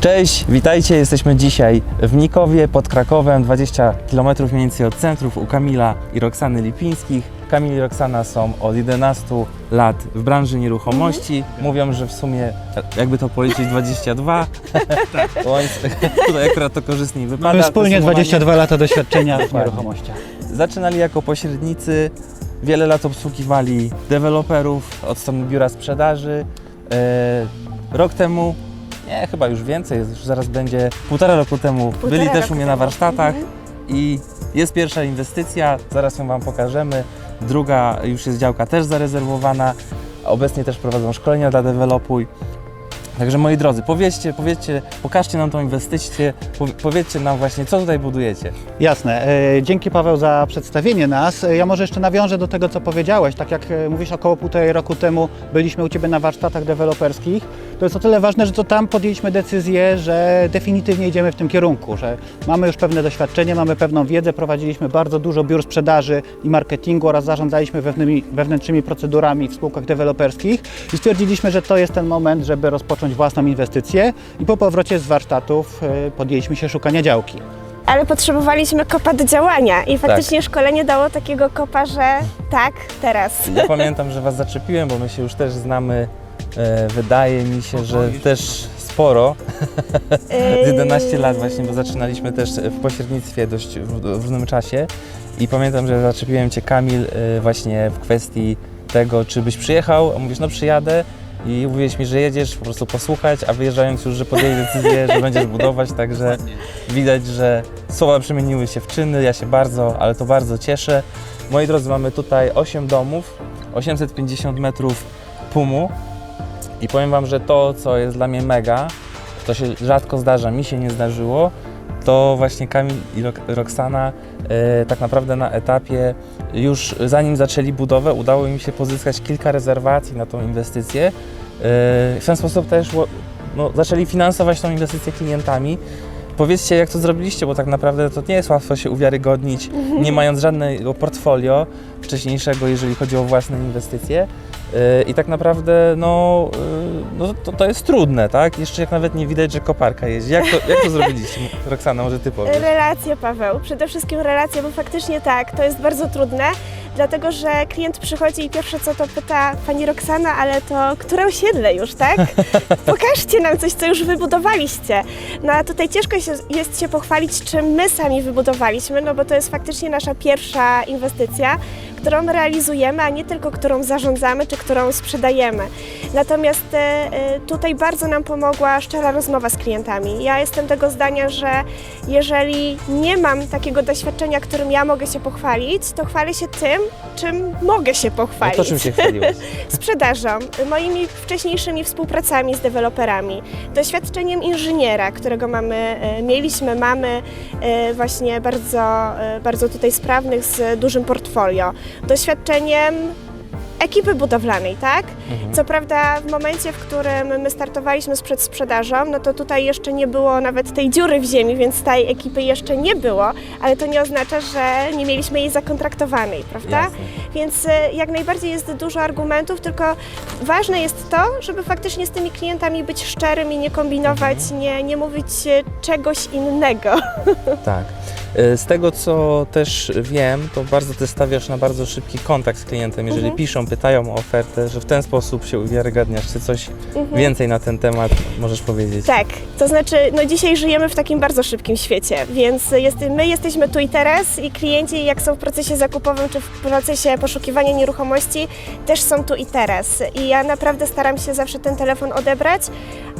Cześć, witajcie. Jesteśmy dzisiaj w Nikowie pod Krakowem, 20 km mniej więcej od centrów u Kamila i Roxany Lipińskich. Kamil i Roxana są od 11 lat w branży nieruchomości. Mówią, że w sumie jakby to policzyć 22. Bo oni- Tutaj akurat to korzystniej wypada. Mamy wspólnie podsumowanie. 22 lata doświadczenia w nieruchomościach. Zaczynali jako pośrednicy, wiele lat obsługiwali deweloperów od strony biura sprzedaży. E, rok temu, nie, chyba już więcej, już zaraz będzie półtora roku temu, Półtora byli też u mnie na warsztatach Mhm. i jest pierwsza inwestycja, zaraz ją Wam pokażemy. Druga już jest działka też zarezerwowana. Obecnie też prowadzą szkolenia dla dewelopuj. Także moi drodzy, powiedzcie, powiedzcie, pokażcie nam tą inwestycję, powie- powiedzcie nam właśnie, co tutaj budujecie. Jasne. E, Dzięki Paweł za przedstawienie nas. E, Ja może jeszcze nawiążę do tego, co powiedziałeś. Tak jak e, mówisz, około półtorej roku temu byliśmy u Ciebie na warsztatach deweloperskich. To jest o tyle ważne, że to tam podjęliśmy decyzję, że definitywnie idziemy w tym kierunku, że mamy już pewne doświadczenie, mamy pewną wiedzę, prowadziliśmy bardzo dużo biur sprzedaży i marketingu oraz zarządzaliśmy wewnętrznymi, wewnętrznymi procedurami w spółkach deweloperskich i stwierdziliśmy, że to jest ten moment, żeby rozpocząć własną inwestycję i po powrocie z warsztatów e, podjęliśmy się szukania działki. Ale potrzebowaliśmy kopa do działania i faktycznie szkolenie dało takiego kopa, że tak, teraz. Ja pamiętam, że Was zaczepiłem, bo my się już też znamy. E, wydaje mi się, że też sporo. Z 11 lat właśnie, bo zaczynaliśmy też w pośrednictwie dość w, w równym czasie. I pamiętam, że zaczepiłem Cię Kamil e, właśnie w kwestii tego, czy byś przyjechał, a mówisz, no przyjadę. I mówiłeś mi, że jedziesz po prostu posłuchać, a wyjeżdżając już, że podjęli decyzję, że będziesz budować, także widać, że słowa przemieniły się w czyny. Ja się bardzo, ale to bardzo cieszę. Moi drodzy, mamy tutaj 8 domów, 850 metrów pumu i powiem Wam, że to, co jest dla mnie mega, to się rzadko zdarza, mi się nie zdarzyło, to właśnie Kamil i Roxana e, tak naprawdę na etapie już zanim zaczęli budowę udało im się pozyskać kilka rezerwacji na tą inwestycję. E, w ten sposób też no, zaczęli finansować tą inwestycję klientami. Powiedzcie, jak to zrobiliście, bo tak naprawdę to nie jest łatwo się uwiarygodnić, nie mając żadnego portfolio wcześniejszego, jeżeli chodzi o własne inwestycje. Yy, I tak naprawdę, no, yy, no to, to jest trudne, tak? Jeszcze jak nawet nie widać, że koparka jeździ. Jak to, jak to zrobiliście? Roxana, może ty powiesz. Relacje, Paweł. Przede wszystkim relacje, bo faktycznie tak, to jest bardzo trudne, dlatego że klient przychodzi i pierwsze co to pyta Pani Roxana, ale to które osiedle już, tak? Pokażcie nam coś, co już wybudowaliście. No a tutaj ciężko się, jest się pochwalić, czym my sami wybudowaliśmy, no bo to jest faktycznie nasza pierwsza inwestycja, którą realizujemy, a nie tylko którą zarządzamy czy którą sprzedajemy. Natomiast e, e, tutaj bardzo nam pomogła szczera rozmowa z klientami. Ja jestem tego zdania, że jeżeli nie mam takiego doświadczenia, którym ja mogę się pochwalić, to chwalę się tym, czym mogę się No pochwalić. to czym się chwaliłeś? Sprzedażą, moimi wcześniejszymi współpracami z deweloperami, doświadczeniem inżyniera, którego mamy, e, mieliśmy, mamy właśnie bardzo, bardzo tutaj sprawnych z dużym portfolio, doświadczeniem ekipy budowlanej, tak? Mhm. Co prawda w momencie, w którym my startowaliśmy z przedsprzedażą, no to tutaj jeszcze nie było nawet tej dziury w ziemi, więc tej ekipy jeszcze nie było, ale to nie oznacza, że nie mieliśmy jej zakontraktowanej, prawda? Jasne. Więc e, jak najbardziej jest dużo argumentów, tylko ważne jest to, żeby faktycznie z tymi klientami być szczerym i nie kombinować, nie, nie mówić e, czegoś innego. Tak. E, Z tego, co też wiem, to bardzo ty stawiasz na bardzo szybki kontakt z klientem. Jeżeli Mhm. piszą, pytają o ofertę, że w ten sposób się uwiarygadniasz. Czy coś Mhm. więcej na ten temat możesz powiedzieć? Tak, to znaczy, no dzisiaj żyjemy w takim bardzo szybkim świecie, więc jest, my jesteśmy tu i teraz i klienci, jak są w procesie zakupowym czy w procesie poszukiwania nieruchomości, też są tu i teraz. I ja naprawdę staram się zawsze ten telefon odebrać,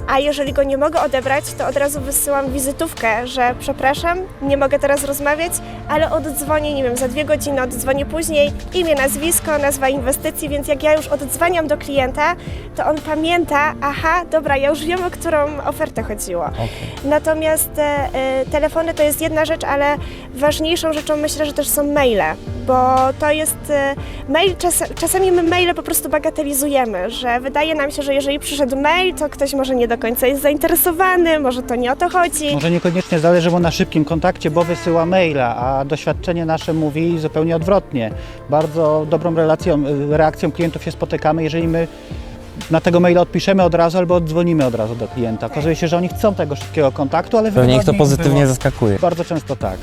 a jeżeli go nie mogę odebrać, to od razu wysyłam wizytówkę, że przepraszam, nie mogę teraz rozmawiać, ale oddzwonię, nie wiem, za dwie godziny, oddzwonię później, imię, nazwisko, nazwa inwestycji, więc jak ja już oddzwaniam do klienta, to on pamięta, aha, dobra, ja już wiem, o którą ofertę chodziło. Okej. Natomiast e, e, telefony to jest jedna rzecz, ale ważniejszą rzeczą myślę, że też są maile, bo to jest e, mail, czas, czasami my maile po prostu bagatelizujemy, że wydaje nam się, że jeżeli przyszedł mail, to ktoś może nie do końca jest zainteresowany, może to nie o to chodzi. Może niekoniecznie zależy mu na szybkim kontakcie, bo wysyła wysyła maila, a doświadczenie nasze mówi zupełnie odwrotnie. Bardzo dobrą relacją, y, reakcją klientów się spotykamy, jeżeli my na tego maila odpiszemy od razu albo oddzwonimy od razu do klienta. Okazuje się, że oni chcą tego szybkiego kontaktu, ale Pewnie ich to wygodniej pozytywnie było. zaskakuje. Bardzo często tak.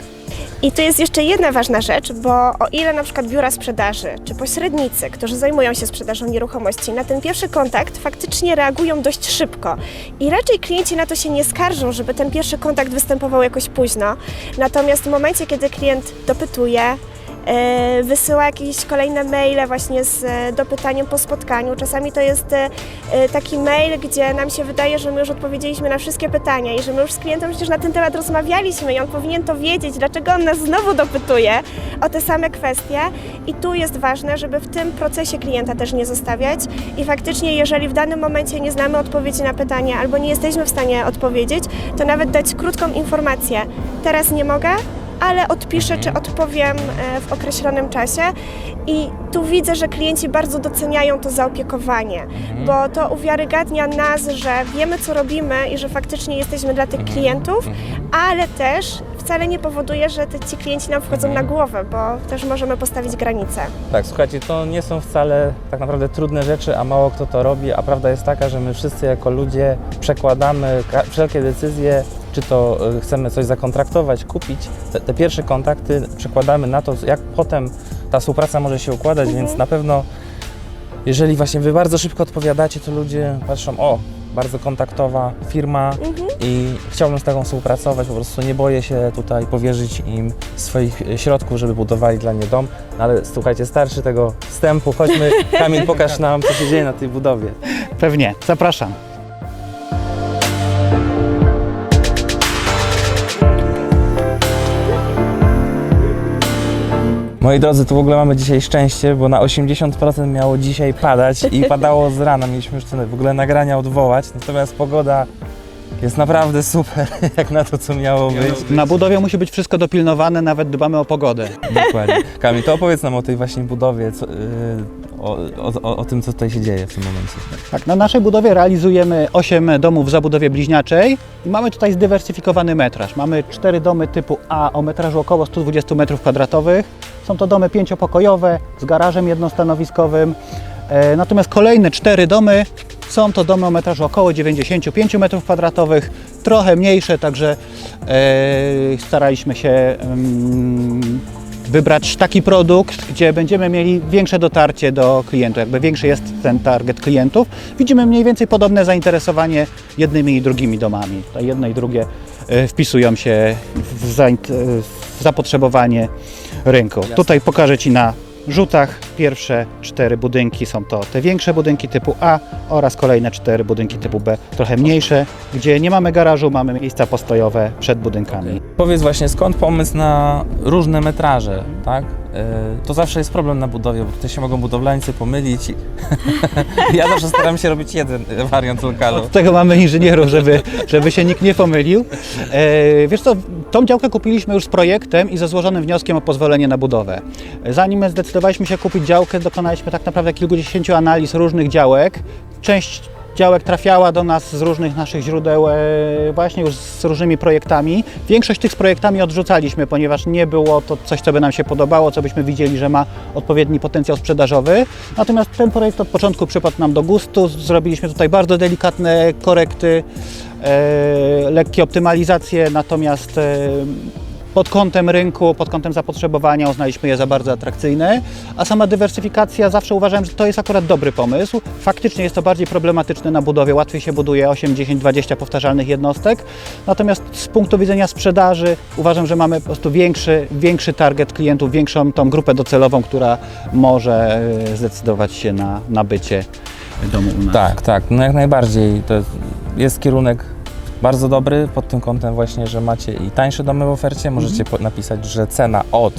I tu jest jeszcze jedna ważna rzecz, bo o ile na przykład biura sprzedaży czy pośrednicy, którzy zajmują się sprzedażą nieruchomości, na ten pierwszy kontakt faktycznie reagują dość szybko i raczej klienci na to się nie skarżą, żeby ten pierwszy kontakt występował jakoś późno. Natomiast w momencie, kiedy klient dopytuje, wysyła jakieś kolejne maile właśnie z e, dopytaniem po spotkaniu. Czasami to jest e, e, taki mail, gdzie nam się wydaje, że my już odpowiedzieliśmy na wszystkie pytania i że my już z klientem przecież na ten temat rozmawialiśmy i on powinien to wiedzieć, dlaczego on nas znowu dopytuje o te same kwestie. I tu jest ważne, żeby w tym procesie klienta też nie zostawiać i faktycznie, jeżeli w danym momencie nie znamy odpowiedzi na pytanie albo nie jesteśmy w stanie odpowiedzieć, to nawet dać krótką informację. Teraz nie mogę, ale odpiszę czy odpowiem e, w określonym czasie. I tu widzę, że klienci bardzo doceniają to zaopiekowanie, bo to uwiarygadnia nas, że wiemy, co robimy i że faktycznie jesteśmy dla tych klientów, ale też wcale nie powoduje, że te, ci klienci nam wchodzą na głowę, bo też możemy postawić granice. Tak, słuchajcie, to nie są wcale tak naprawdę trudne rzeczy, a mało kto to robi, a prawda jest taka, że my wszyscy jako ludzie przekładamy wszelkie decyzje, czy to y, chcemy coś zakontraktować, kupić, te, te pierwsze kontakty przekładamy na to, jak potem ta współpraca może się układać, więc na pewno jeżeli właśnie Wy bardzo szybko odpowiadacie, to ludzie patrzą, o, bardzo kontaktowa firma i chciałbym z taką współpracować, po prostu nie boję się tutaj powierzyć im swoich e, środków, żeby budowali dla mnie dom, no ale słuchajcie, starszy tego wstępu, chodźmy, Kamil, pokaż nam, co się dzieje na tej budowie. Pewnie, zapraszam. Moi drodzy, tu w ogóle mamy dzisiaj szczęście, bo na 80% miało dzisiaj padać i padało z rana, mieliśmy już w ogóle nagrania odwołać, natomiast pogoda jest naprawdę super, jak na to, co miało być. Na budowie musi być wszystko dopilnowane, nawet dbamy o pogodę. Dokładnie. Kamil, to opowiedz nam o tej właśnie budowie, co, yy, o, o, o tym, co tutaj się dzieje w tym momencie. Tak, na naszej budowie realizujemy 8 domów w zabudowie bliźniaczej i mamy tutaj zdywersyfikowany metraż. Mamy 4 domy typu A o metrażu około 120 m2. Są to domy pięciopokojowe z garażem jednostanowiskowym. E, natomiast kolejne 4 domy są to domy o metrażu około 95 m2, trochę mniejsze, także e, staraliśmy się wybrać taki produkt, gdzie będziemy mieli większe dotarcie do klientów, jakby większy jest ten target klientów. Widzimy mniej więcej podobne zainteresowanie jednymi i drugimi domami. To jedne i drugie e, wpisują się w, zaint- w zapotrzebowanie rynku. Tutaj pokażę Ci na rzutach pierwsze cztery budynki są to te większe budynki typu A oraz kolejne cztery budynki typu B, trochę mniejsze, gdzie nie mamy garażu, mamy miejsca postojowe przed budynkami. Powiedz właśnie, skąd pomysł na różne metraże, tak? Yy, to zawsze jest problem na budowie, bo tutaj się mogą budowlańcy pomylić. ja zawsze staram się robić jeden wariant lokalu. Od tego mamy inżynierów, żeby, żeby się nikt nie pomylił. E, wiesz co, tą działkę kupiliśmy już z projektem i ze złożonym wnioskiem o pozwolenie na budowę. Zanim zdecydowaliśmy się kupić działkę, dokonaliśmy tak naprawdę kilkudziesięciu analiz różnych działek. Część działek trafiała do nas z różnych naszych źródeł, e, właśnie już z różnymi projektami. Większość tych z projektami odrzucaliśmy, ponieważ nie było to coś, co by nam się podobało, co byśmy widzieli, że ma odpowiedni potencjał sprzedażowy. Natomiast ten projekt od początku przypadł nam do gustu. Zrobiliśmy tutaj bardzo delikatne korekty, e, lekkie optymalizacje, natomiast e, pod kątem rynku, pod kątem zapotrzebowania uznaliśmy je za bardzo atrakcyjne, a sama dywersyfikacja zawsze uważałem, że to jest akurat dobry pomysł. Faktycznie jest to bardziej problematyczne na budowie, łatwiej się buduje 8, 10, 20 powtarzalnych jednostek, natomiast z punktu widzenia sprzedaży uważam, że mamy po prostu większy, większy target klientów, większą tą grupę docelową, która może e, zdecydować się na nabycie domu u nas. Tak, tak, no jak najbardziej. To jest kierunek bardzo dobry pod tym kątem właśnie, że macie i tańsze domy w ofercie, możecie po- napisać, że cena od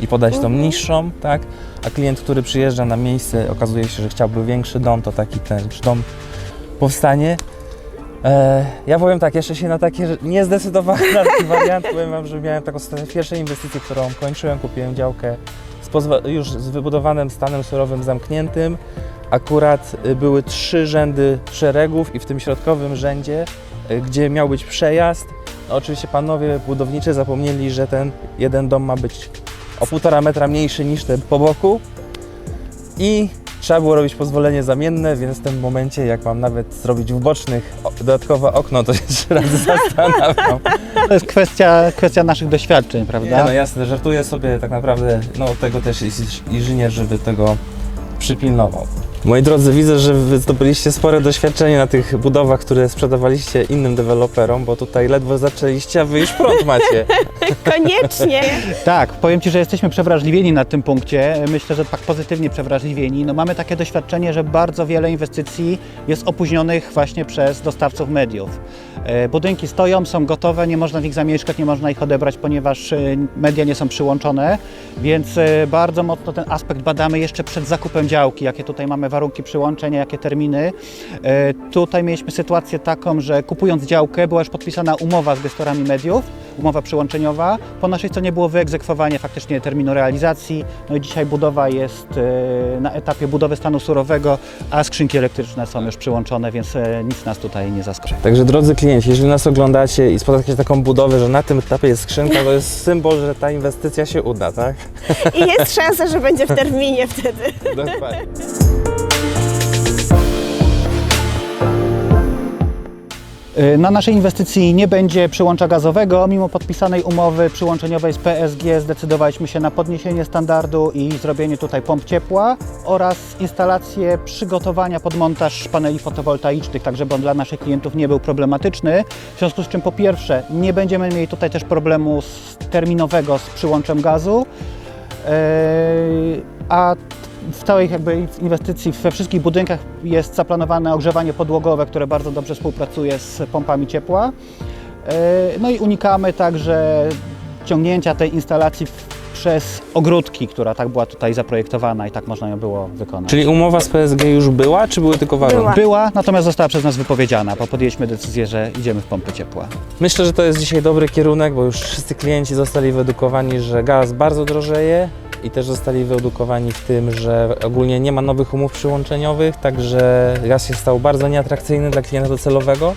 i podać tą niższą, tak? A klient, który przyjeżdża na miejsce, okazuje się, że chciałby większy dom, to taki ten dom powstanie. E, ja powiem tak, jeszcze się na takie nie zdecydowałem na taki wariant. Powiem wam, że miałem taką pierwszą inwestycję, którą kończyłem, kupiłem działkę z pozwa- już z wybudowanym stanem surowym zamkniętym. Akurat y, były trzy rzędy szeregów i w tym środkowym rzędzie, gdzie miał być przejazd, No, oczywiście panowie budowniczy zapomnieli, że ten jeden dom ma być o półtora metra mniejszy niż ten po boku i trzeba było robić pozwolenie zamienne, więc w tym momencie, jak mam nawet zrobić w bocznych dodatkowe okno, to się trzy razy zastanawiam. To jest kwestia, kwestia naszych doświadczeń, Nie, prawda? no jasne, żartuję sobie tak naprawdę, no tego też jest inżynier, żeby tego przypilnował. Moi drodzy, widzę, że wy zdobyliście spore doświadczenie na tych budowach, które sprzedawaliście innym deweloperom, bo tutaj ledwo zaczęliście, a wy już prąd macie. Koniecznie. Tak, powiem Ci, że jesteśmy przewrażliwieni na tym punkcie. Myślę, że tak pozytywnie przewrażliwieni. No mamy takie doświadczenie, że bardzo wiele inwestycji jest opóźnionych właśnie przez dostawców mediów. E, Budynki stoją, są gotowe, nie można w nich zamieszkać, nie można ich odebrać, ponieważ e, media nie są przyłączone, więc e, bardzo mocno ten aspekt badamy jeszcze przed zakupem działki, jakie tutaj mamy warunki przyłączenia, jakie terminy. Tutaj mieliśmy sytuację taką, że kupując działkę była już podpisana umowa z gestorami mediów, umowa przyłączeniowa. Po naszej stronie było wyegzekwowanie faktycznie terminu realizacji. No i dzisiaj budowa jest e, na etapie budowy stanu surowego, a skrzynki elektryczne są już przyłączone, więc e, nic nas tutaj nie zaskoczy. Także drodzy klienci, jeżeli nas oglądacie i spotkacie taką budowę, że na tym etapie jest skrzynka, to jest symbol, że ta inwestycja się uda, tak? I jest szansa, że będzie w terminie wtedy. Dokładnie. Na naszej inwestycji nie będzie przyłącza gazowego. Mimo podpisanej umowy przyłączeniowej z PSG zdecydowaliśmy się na podniesienie standardu i zrobienie tutaj pomp ciepła oraz instalację przygotowania pod montaż paneli fotowoltaicznych, tak żeby on dla naszych klientów nie był problematyczny. W związku z czym po pierwsze nie będziemy mieli tutaj też problemu terminowego z przyłączem gazu. Eee, a w całej jakby inwestycji we wszystkich budynkach jest zaplanowane ogrzewanie podłogowe, które bardzo dobrze współpracuje z pompami ciepła. Eee, No i unikamy także ciągnięcia tej instalacji przez ogródki, która tak była tutaj zaprojektowana i tak można ją było wykonać. Czyli umowa z PSG już była, czy były tylko warunki? Była. Była, natomiast została przez nas wypowiedziana, bo podjęliśmy decyzję, że idziemy w pompy ciepła. Myślę, że to jest dzisiaj dobry kierunek, bo już wszyscy klienci zostali wyedukowani, że gaz bardzo drożeje i też zostali wyedukowani w tym, że ogólnie nie ma nowych umów przyłączeniowych, także gaz się stał bardzo nieatrakcyjny dla klienta docelowego,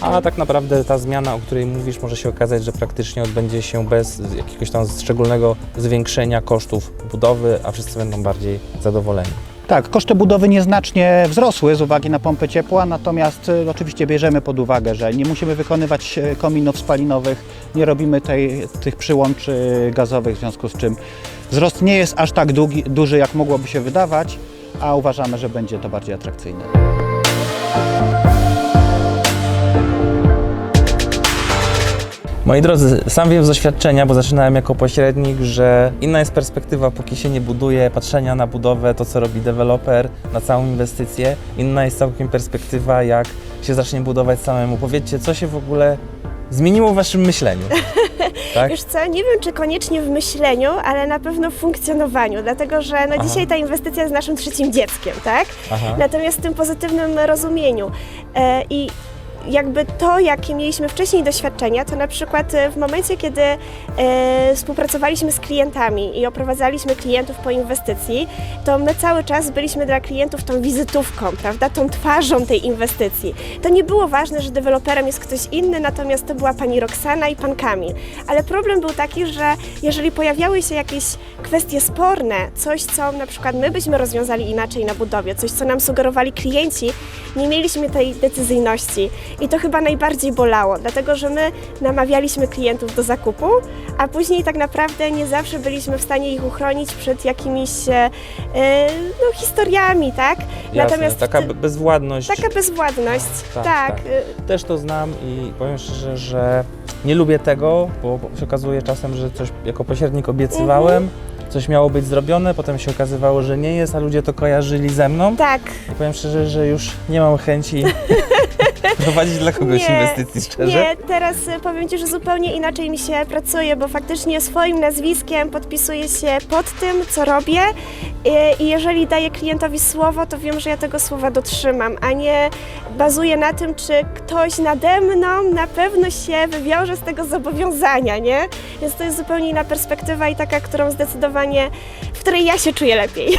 a tak naprawdę ta zmiana, o której mówisz, może się okazać, że praktycznie odbędzie się bez jakiegoś tam szczególnego zwiększenia kosztów budowy, a wszyscy będą bardziej zadowoleni. Tak, koszty budowy nieznacznie wzrosły z uwagi na pompę ciepła, natomiast y, oczywiście bierzemy pod uwagę, że nie musimy wykonywać y, kominów spalinowych, nie robimy tej, tych przyłącz y, gazowych, w związku z czym wzrost nie jest aż tak długi, duży, jak mogłoby się wydawać, a uważamy, że będzie to bardziej atrakcyjne. Moi drodzy, sam wiem z doświadczenia, bo zaczynałem jako pośrednik, że inna jest perspektywa, póki się nie buduje, patrzenia na budowę, to co robi deweloper, na całą inwestycję. Inna jest całkiem perspektywa, jak się zacznie budować samemu. Powiedzcie, co się w ogóle zmieniło w waszym myśleniu? Tak? Wiesz co, nie wiem czy koniecznie w myśleniu, ale na pewno w funkcjonowaniu, dlatego że no Aha. dzisiaj ta inwestycja jest naszym trzecim dzieckiem, tak? Aha. Natomiast w tym pozytywnym rozumieniu. E, I jakby to, jakie mieliśmy wcześniej doświadczenia, to na przykład e, w momencie, kiedy e, współpracowaliśmy z klientami i oprowadzaliśmy klientów po inwestycji, to my cały czas byliśmy dla klientów tą wizytówką, prawda, tą twarzą tej inwestycji. To nie było ważne, że deweloperem jest ktoś inny, natomiast to była pani Roxana i pan Kamil. Ale problem był taki, że jeżeli pojawiały się jakieś kwestie sporne, coś, co na przykład my byśmy rozwiązali inaczej na budowie, coś, co nam sugerowali klienci, nie mieliśmy tej decyzyjności. I to chyba najbardziej bolało, dlatego że my namawialiśmy klientów do zakupu, a później tak naprawdę nie zawsze byliśmy w stanie ich uchronić przed jakimiś e, no, historiami, tak? Jasne, taka ty- be- bezwładność. taka bezwładność, Tak, tak. tak. e, Też to znam i powiem szczerze, że nie lubię tego, bo się okazuje czasem, że coś jako pośrednik obiecywałem, coś miało być zrobione, potem się okazywało, że nie jest, a ludzie to kojarzyli ze mną. Tak, I powiem szczerze, że już nie mam chęci prowadzić dla kogoś Nie, inwestycji, szczerze. Nie, teraz y, powiem Ci, że zupełnie inaczej mi się pracuje, bo faktycznie swoim nazwiskiem podpisuję się pod tym, co robię i, i jeżeli daję klientowi słowo, to wiem, że ja tego słowa dotrzymam, a nie bazuję na tym, czy ktoś nade mną na pewno się wywiąże z tego zobowiązania, nie? Więc to jest zupełnie inna perspektywa i taka, którą zdecydowanie, w której ja się czuję lepiej.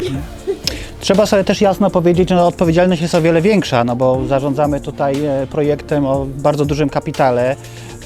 Trzeba sobie też jasno powiedzieć, że odpowiedzialność jest o wiele większa, no bo zarządzamy tutaj e, projektem o bardzo dużym kapitale.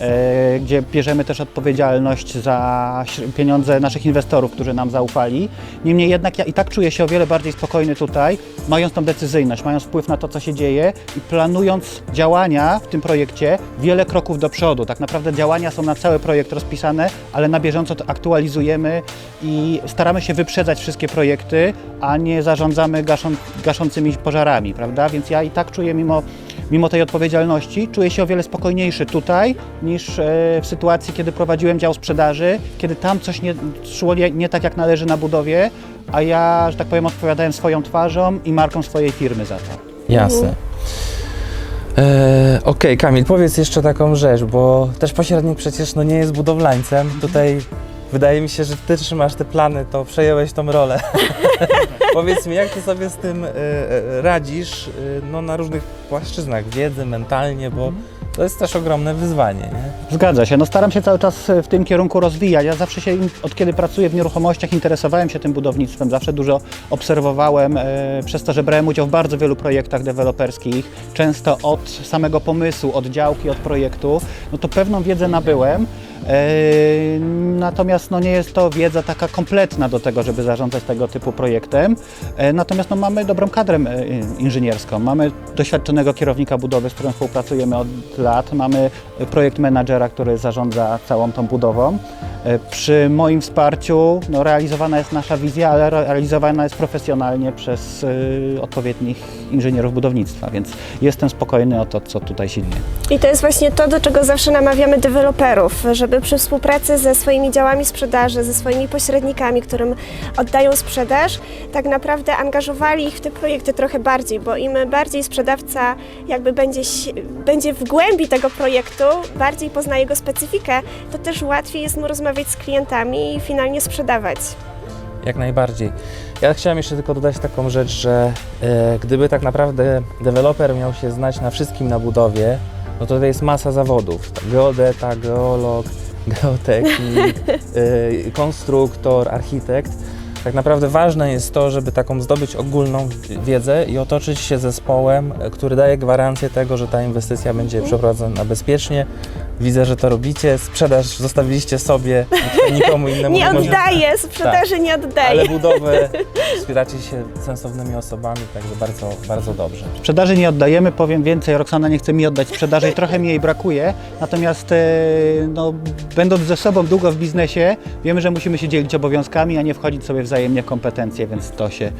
E, gdzie bierzemy też odpowiedzialność za pieniądze naszych inwestorów, którzy nam zaufali. Niemniej jednak ja i tak czuję się o wiele bardziej spokojny tutaj, mając tą decyzyjność, mając wpływ na to, co się dzieje i planując działania w tym projekcie wiele kroków do przodu. Tak naprawdę działania są na cały projekt rozpisane, ale na bieżąco to aktualizujemy i staramy się wyprzedzać wszystkie projekty, a nie zarządzamy gaszą, gaszącymi pożarami, prawda? Więc ja i tak czuję mimo, mimo tej odpowiedzialności, czuję się o wiele spokojniejszy tutaj niż e, w sytuacji, kiedy prowadziłem dział sprzedaży, kiedy tam coś nie szło nie, tak jak należy na budowie, a ja, że tak powiem, odpowiadałem swoją twarzą i marką swojej firmy za to. Jasne. E, Okej, Kamil, powiedz jeszcze taką rzecz, bo też pośrednik przecież no, nie jest budowlańcem. Tutaj wydaje mi się, że ty trzymasz te plany, to przejąłeś tą rolę. powiedz mi, jak ty sobie z tym e, radzisz e, no, na różnych płaszczyznach wiedzy, mentalnie, bo to jest też ogromne wyzwanie. Nie? Zgadza się. No staram się cały czas w tym kierunku rozwijać. Ja zawsze się, od kiedy pracuję w nieruchomościach, interesowałem się tym budownictwem. Zawsze dużo obserwowałem, e, przez to, że brałem udział w bardzo wielu projektach deweloperskich, często od samego pomysłu, od działki, od projektu, no to pewną wiedzę nabyłem. E, Natomiast no, nie jest to wiedza taka kompletna do tego, żeby zarządzać tego typu projektem. E, Natomiast no, mamy dobrą kadrę e, inżynierską, mamy doświadczonego kierownika budowy, z którym współpracujemy od lat, mamy projekt menadżera, który zarządza całą tą budową. Przy moim wsparciu no, realizowana jest nasza wizja, ale re- realizowana jest profesjonalnie przez odpowiednich inżynierów budownictwa, więc jestem spokojny o to, co tutaj się dzieje. I to jest właśnie to, do czego zawsze namawiamy deweloperów, żeby przy współpracy ze swoimi działami sprzedaży, ze swoimi pośrednikami, którym oddają sprzedaż, tak naprawdę angażowali ich w te projekty trochę bardziej, bo im bardziej sprzedawca jakby będzie, będzie w głębi tego projektu, bardziej pozna jego specyfikę, to też łatwiej jest mu rozmawiać z klientami i finalnie sprzedawać. Jak najbardziej. Ja chciałem jeszcze tylko dodać taką rzecz, że e, gdyby tak naprawdę deweloper miał się znać na wszystkim na budowie, no to tutaj jest masa zawodów. Geodeta, geolog, geotechnik, e, konstruktor, architekt. Tak naprawdę ważne jest to, żeby taką zdobyć ogólną wiedzę i otoczyć się zespołem, który daje gwarancję tego, że ta inwestycja będzie przeprowadzona bezpiecznie. Widzę, że to robicie. Sprzedaż zostawiliście sobie, nikomu innemu. Nie może- oddaje, sprzedaży nie oddaje. ale budowę wspieracie się sensownymi osobami, także bardzo, bardzo dobrze. Sprzedaży nie oddajemy, powiem więcej, Roxana nie chce mi oddać sprzedaży trochę mi jej brakuje, natomiast e, no, będąc ze sobą długo w biznesie, wiemy, że musimy się dzielić obowiązkami, a nie wchodzić sobie wzajemnie w kompetencje, więc to się,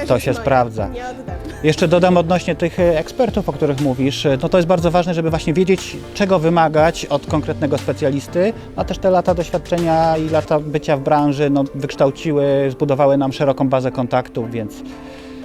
to się sprawdza. Nie oddam. Jeszcze dodam odnośnie tych e, ekspertów, o których mówisz, e, no to jest bardzo ważne, żeby właśnie wiedzieć, czego wymagać od konkretnego specjalisty, a też te lata doświadczenia i lata bycia w branży no, wykształciły, zbudowały nam szeroką bazę kontaktów, więc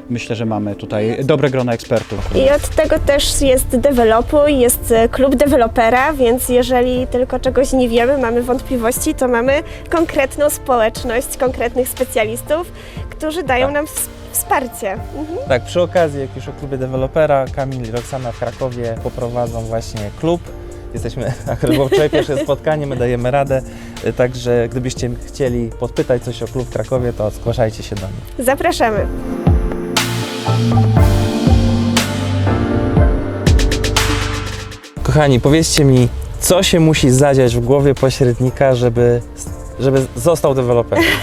myślę, że mamy tutaj dobre grono ekspertów. I od tego też jest Developuj, jest e, klub dewelopera, więc jeżeli tylko czegoś nie wiemy, mamy wątpliwości, to mamy konkretną społeczność, konkretnych specjalistów, którzy dają Tak. nam ws- wsparcie. Mhm. Tak, przy okazji, jak już o klubie dewelopera, Kamil i Roxana w Krakowie poprowadzą właśnie klub. Jesteśmy, akurat było wczoraj pierwsze spotkanie, my dajemy radę, także gdybyście chcieli podpytać coś o klub w Krakowie, to zgłaszajcie się do nich. Zapraszamy. Kochani, powiedzcie mi, co się musi zadziać w głowie pośrednika, żeby, żeby został deweloperem?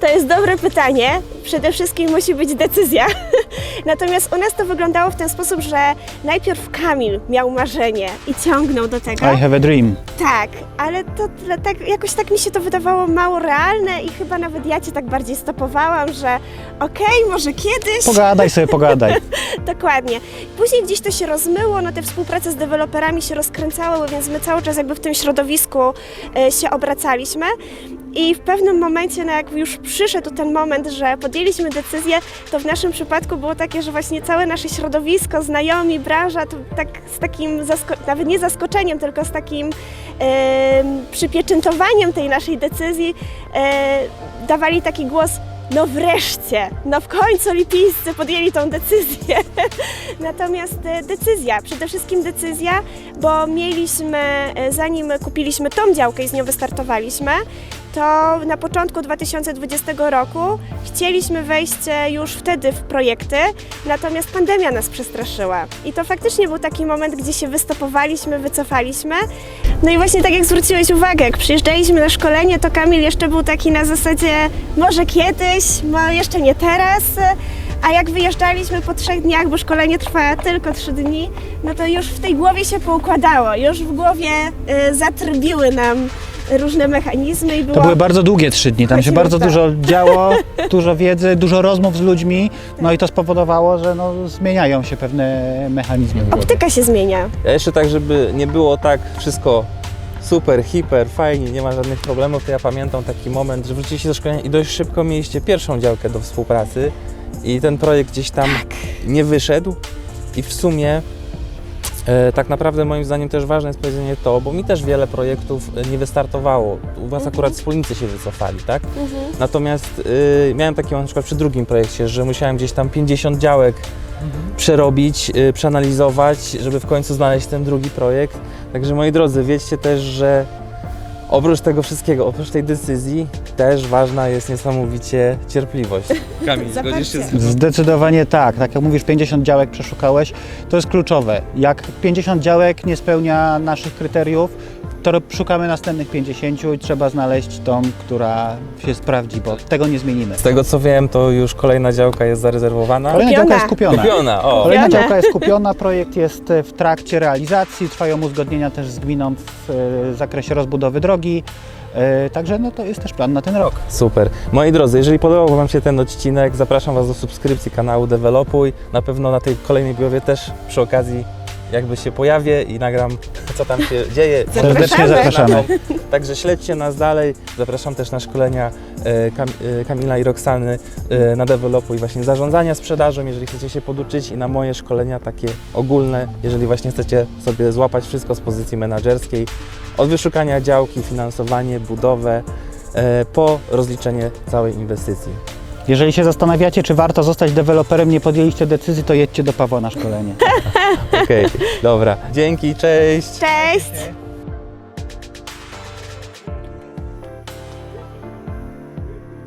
To jest dobre pytanie. Przede wszystkim musi być decyzja. Natomiast u nas to wyglądało w ten sposób, że najpierw Kamil miał marzenie i ciągnął do tego. I have a dream. Tak, ale to tak, jakoś tak mi się to wydawało mało realne i chyba nawet ja Cię tak bardziej stopowałam, że okej, może kiedyś. Pogadaj sobie, pogadaj. Dokładnie. Później gdzieś to się rozmyło, no te współprace z deweloperami się rozkręcały, więc my cały czas jakby w tym środowisku e, się obracaliśmy. I w pewnym momencie, no jak już przyszedł ten moment, że podjęliśmy decyzję, to w naszym przypadku było takie, że właśnie całe nasze środowisko, znajomi, branża, to tak z takim, nawet nie zaskoczeniem, tylko z takim em, przypieczętowaniem tej naszej decyzji e, dawali taki głos, no wreszcie, no w końcu lipińscy podjęli tą decyzję. Natomiast e, decyzja, przede wszystkim decyzja, bo mieliśmy, e, zanim kupiliśmy tą działkę i z nią wystartowaliśmy, to na początku 2020 roku chcieliśmy wejść e, już wtedy w projekty, natomiast pandemia nas przestraszyła. I to faktycznie był taki moment, gdzie się wystopowaliśmy, wycofaliśmy. No i właśnie tak jak zwróciłeś uwagę, jak przyjeżdżaliśmy na szkolenie, to Kamil jeszcze był taki na zasadzie może kiedyś, mo- jeszcze nie teraz. A jak wyjeżdżaliśmy po trzech dniach, bo szkolenie trwa tylko trzy dni, no to już w tej głowie się poukładało, już w głowie y, nam różne mechanizmy i było... To były bardzo długie trzy dni, tam się bardzo tak. dużo działo, dużo wiedzy, dużo rozmów z ludźmi, no i to spowodowało, że no, zmieniają się pewne mechanizmy w głowie. Optyka się zmienia. Ja jeszcze tak, żeby nie było tak wszystko super, hiper, fajnie, nie ma żadnych problemów, to ja pamiętam taki moment, że wróciliście do szkolenia i dość szybko mieliście pierwszą działkę do współpracy i ten projekt gdzieś tam nie wyszedł i w sumie tak naprawdę moim zdaniem też ważne jest powiedzenie to, bo mi też wiele projektów e, nie wystartowało. U Was akurat wspólnicy się wycofali, tak? Natomiast y, miałem taki moment na przykład przy drugim projekcie, że musiałem gdzieś tam 50 działek przerobić, y, przeanalizować, żeby w końcu znaleźć ten drugi projekt. Także moi drodzy, wiedzcie też, że oprócz tego wszystkiego, oprócz tej decyzji, też ważna jest niesamowicie cierpliwość. Kamil, zgodzisz się z Zdecydowanie tak. Tak jak mówisz, 50 działek przeszukałeś, to jest kluczowe. Jak 50 działek nie spełnia naszych kryteriów, to szukamy następnych 50 i trzeba znaleźć tą, która się sprawdzi, bo tego nie zmienimy. Z tego co wiem, to już kolejna działka jest zarezerwowana. Kolejna Kupiona. działka jest kupiona. Kupiona, o. Kolejna działka jest kupiona, projekt jest e, w trakcie realizacji, trwają uzgodnienia też z gminą w e, zakresie rozbudowy drogi. E, Także no to jest też plan na ten rok. Super. Moi drodzy, jeżeli podobał Wam się ten odcinek, zapraszam Was do subskrypcji kanału Developuj. Na pewno na tej kolejnej budowie też przy okazji jakby się pojawię i nagram co tam się dzieje. Serdecznie zapraszamy. Także śledźcie nas dalej. Zapraszam też na szkolenia e, e, Kamila i Roxany e, na Developuj właśnie zarządzania sprzedażą, jeżeli chcecie się poduczyć i na moje szkolenia takie ogólne, jeżeli właśnie chcecie sobie złapać wszystko z pozycji menedżerskiej, od wyszukania działki, finansowanie, budowę, po rozliczenie całej inwestycji. Jeżeli się zastanawiacie, czy warto zostać deweloperem, nie podjęliście decyzji, to jedźcie do Pawła na szkolenie. Okej, dobra. Dzięki, cześć! Cześć!